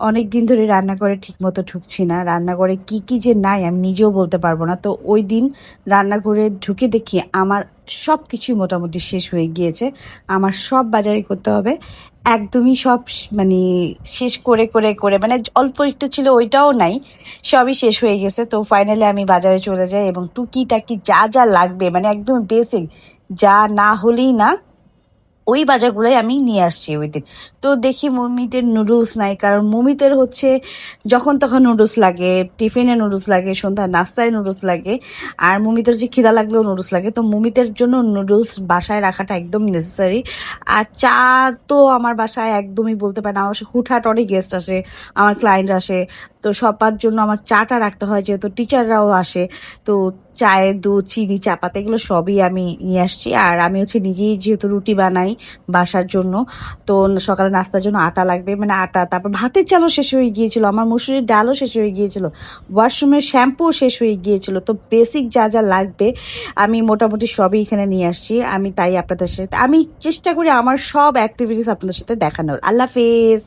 অনেক দিন ধরে রান্নাঘরে ঠিকমতো ঢুকছি না। রান্নাঘরে কি কি যে নাই আমি নিজেও বলতে পারব না। তো ওই দিন রান্নাঘরে ঢুকে দেখি আমার সব কিছুই মোটামুটি শেষ হয়ে গিয়েছে। আমার সব বাজারে করতে হবে। একদমই সব মানে শেষ করে করে করে মানে অল্প একটু ছিল ওইটাও নাই, সবই শেষ হয়ে গেছে। তো ফাইনালি আমি বাজারে চলে যাই এবং টুকিটাকি যা যা লাগবে মানে একদম বেসিক যা না হলেই না ওই বাজারগুলোই আমি নিয়ে আসছি ওই দিন। তো দেখি মমিদের নুডলস নাই, কারণ মমিদের হচ্ছে যখন তখন নুডলস লাগে, টিফিনে নুডলস লাগে সন্ধ্যা নাস্তায় নুডলস লাগে, আর মমিদের যে খিদা লাগলেও নুডলস লাগে। তো মমিদের জন্য নুডলস বাসায় রাখাটা একদম নেসেসারি আর চা তো আমার বাসায় একদমই বলতে পারে না, আমার হুটহাট অনেক গেস্ট আসে, আমার ক্লায়েন্ট আসে। তো সবার জন্য আমার চাটা রাখতে হয়, যেহেতু টিচাররাও আসে, তো চায়ের দুধ, চিনি, চাপাতি এগুলো সবই আমি নিয়ে আসছি। আর আমি হচ্ছে নিজেই যেহেতু রুটি বানাই বাসার জন্য, তো সকালে নাস্তার জন্য আটা লাগবে মানে আটা, তারপর ভাতের চালও শেষ হয়ে গিয়েছিল, আমার মুসুরির ডালও শেষ হয়ে গিয়েছিল ওয়াশরুমের শ্যাম্পুও শেষ হয়ে গিয়েছিল, তো বেসিক যা যা লাগবে আমি মোটামুটি সবই এখানে নিয়ে আসছি, আমি তাই আপনাদের সাথে, আমি চেষ্টা করি আমার সব অ্যাক্টিভিটিস আপনাদের সাথে দেখানোর। আল্লাহ হাফেজ!